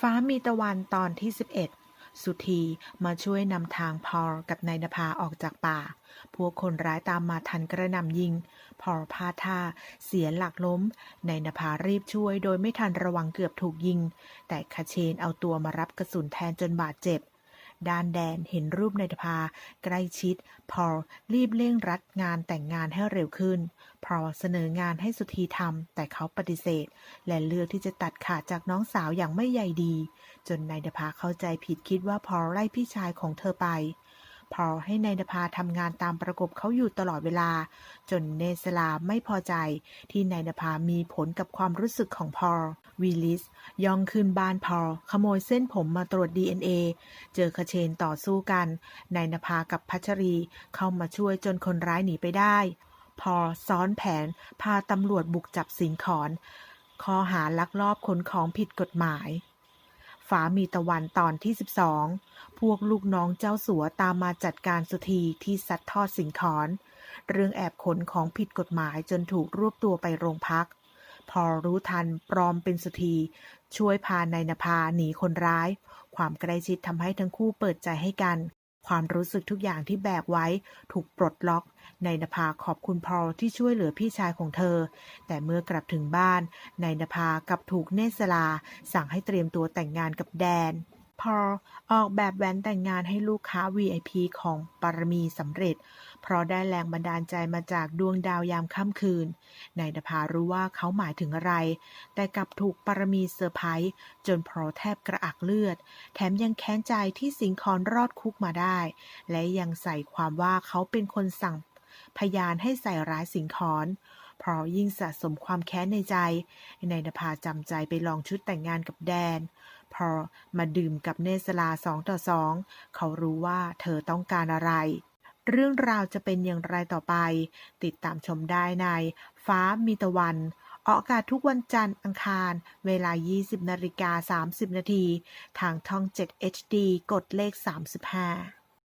ฟ้ามีตะวันตอนที่ 11 สุธีมาช่วยนำทางพอลกับนายนภาออกจากป่า พวกคนร้ายตามมาทันกระหน่ำยิง พอลพาท่า เสียหลักล้ม นายนภารีบช่วยโดยไม่ทันระวังเกือบถูกยิง แต่คาเชนเอาตัวมารับกระสุนแทนจนบาดเจ็บ ด้านแดนเห็นรูปนายภาใกล้ชิด พอลรีบเร่งรัดงานแต่งงานให้เร็วขึ้น พอลเสนองานให้สุธีทำแต่เขาปฏิเสธ และเลือกที่จะตัดขาดจากน้องสาวอย่างไม่ใยดี จนนายภาเข้าใจผิดคิดว่าพอลไล่พี่ชายของเธอไป พอให้นายนภาทำงานตามประกบเขาอยู่ตลอดเวลา จนเนสลาไม่พอใจ ที่นายนภามีผลกับความรู้สึกของพอลวิลิสย่องขึ้นบ้านพอลขโมยเส้นผมมาตรวจ DNA เจอคเชนต่อสู้กันนายนภากับพัชรีเข้ามาช่วยจนคนร้ายหนีไปได้ พอซ้อนแผนพาตำรวจบุกจับสิงขอนข้อหาลักลอบขนของผิดกฎหมาย ฝามีตะวันตอนที่ 12 พวกลูกน้องเจ้าสัวตามมาจัดการสุธีที่ซัดทอดสิงคอนเรื่องแอบขนของผิดกฎหมายจนถูกรวบตัวไปโรงพัก พอรู้ทันปลอมเป็นสุธี ช่วยพานายนภาหนีคนร้าย ความใกล้ชิดทำให้ทั้งคู่เปิดใจให้กัน ความรู้สึกทุกอย่างที่แบกไว้ถูกปลดล็อก นายนภาขอบคุณพอลที่ช่วยเหลือพี่ชายของเธอ แต่เมื่อกลับถึงบ้าน นายนภากับถูกเนสลา สั่งให้เตรียมตัวแต่งงานกับแดน พอลออกแบบแหวนแต่งงานให้ลูกค้า VIP ของปารมีสำเร็จ เพราะได้แรงบันดาลใจมาจากดวงดาวยามค่ำคืนนายนภารู้ว่าเขาหมายถึงอะไร แต่กลับถูกปารมีเซอร์ไพรส์จนพอแทบกระอักเลือด แถมยังแค้นใจที่สิงคอนรอดคุกมาได้ และยังใส่ความว่าเขาเป็นคนสั่งพยานให้ใส่ร้ายสิงคอนเพราะยิ่งสะสมความแค้นในใจ นายนภาจำใจไปลองชุดแต่งงานกับแดน พอมาดื่มกับเนสลาสองต่อสองเขารู้ว่าเธอต้องการอะไร เรื่องราวจะเป็นอย่างไรต่อไป ติดตามชมได้ใน ฟ้ามีตะวันออกอากาศทุกวันจันทร์อังคาร เวลา 20นาฬิกา30 นาที ทางท่อง 7 HD กดเลข 35